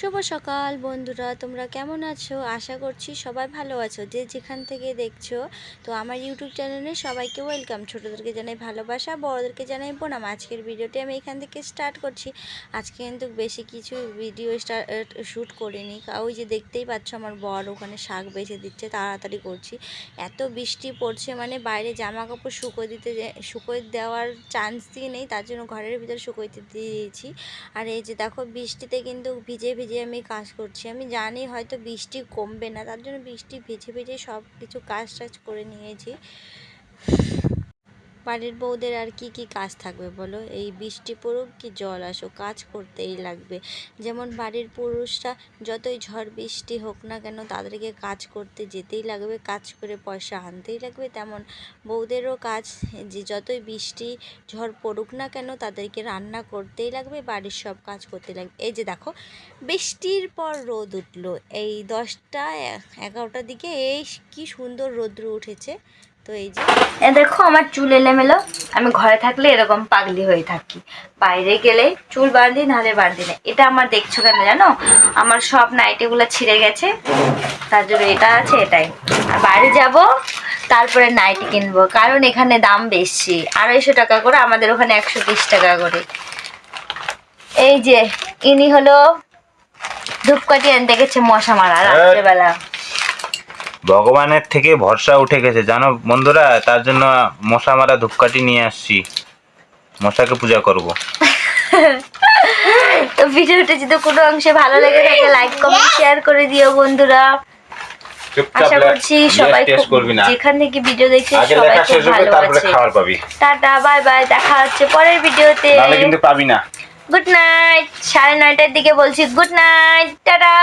শুভ সকাল বন্ধুরা, তোমরা কেমন আছো? আশা করছি সবাই ভালো আছো। যে যেখান থেকে দেখছ, তো আমার ইউটিউব চ্যানেলে সবাইকে ওয়েলকাম। ছোটোদেরকে জানাই ভালোবাসা, বড়োদেরকে জানাই প্রণাম। আজকের ভিডিওটি আমি এখান থেকে স্টার্ট করছি। আজকে কিন্তু বেশি কিছু ভিডিও স্টার্ট শ্যুট করিনি। ওই যে দেখতেই পাচ্ছ আমার বর ওখানে শাক বেছে দিচ্ছে, তাড়াতাড়ি করছি। এত বৃষ্টি পড়ছে মানে বাইরে জামা কাপড় শুকোয় দিতে শুকোয় দেওয়ার চান্স দিয়ে নেই, তার জন্য ঘরের ভিতরে শুকোইতে দিয়েছি। আর এই যে দেখো, বৃষ্টিতে কিন্তু ভিজে ভিজে আমি কাজ করছি, আমি জানি হয়তো বৃষ্টি কমবে না, তার জন্য বৃষ্টি ভিজে ভিজে সব কিছু কাজ টাজ করে নিয়েছি। বাড়ির বউদের আর কি কি কাজ থাকবে বলো? এই বৃষ্টি পড়ুক কি জল আসুক, কাজ করতেই লাগবে। যেমন বাড়ির পুরুষরা যতই ঝড় বৃষ্টি হোক না কেন তাদেরকে কাজ করতে যেতেই লাগবে, কাজ করে পয়সা আনতেই লাগবে। তেমন বউদেরও কাজ, যে যতই বৃষ্টি, ঝড় পড়ুক না কেন তাদেরকে রান্না করতেই লাগবে, বাড়ির সব কাজ করতে লাগবে। এই যে দেখো, বৃষ্টির পর রোদ উঠল। এই দশটা এগারোটার দিকে, এই কি সুন্দর রোদ্র উঠেছে। তো এই যে এ দেখো আমার চুল এলেমেলো। আমি ঘরে থাকলে এরকম পাগলি হয়ে থাকি। বাইরে গেলে চুল বাঁধি নাহলে বাঁধি না। এটা আমার দেখছ কেন জানো? আমার সব নাইটিগুলো ছিঁড়ে গেছে। তার জন্য এটা আছে এটাই। আর বাড়ি যাব তারপরে নাইটি কিনবো। কারণ এখানে দাম বেশি। আড়াইশো টাকা করে আমাদের ওখানে একশো বিশ টাকা করে। এই যে ইনি হলো ধূপকাঠি আনতে গেছে মশা মারা রাত্রেবেলা। ভগবানের থেকে ভরসা উঠে গেছে। জানো বন্ধুরা তার জন্য মশা মারা ধূপকাঠি নিয়ে আসছি। মশাকে পূজা করব। তো ভিডিওটা যদি কোনো অংশে ভালো লেগে থাকে লাইক কমেন্ট শেয়ার করে দিও বন্ধুরা। আশা করছি সবাই যেখান থেকে ভিডিও দেখছে সবাই খুব ভালো আছে টাটা বাই বাই দেখা হচ্ছে পরের ভিডিওতে। কিন্তু পাবি না। গুড নাইট সাড়ে নয়টার দিকে বলছি গুড নাইট টাটা।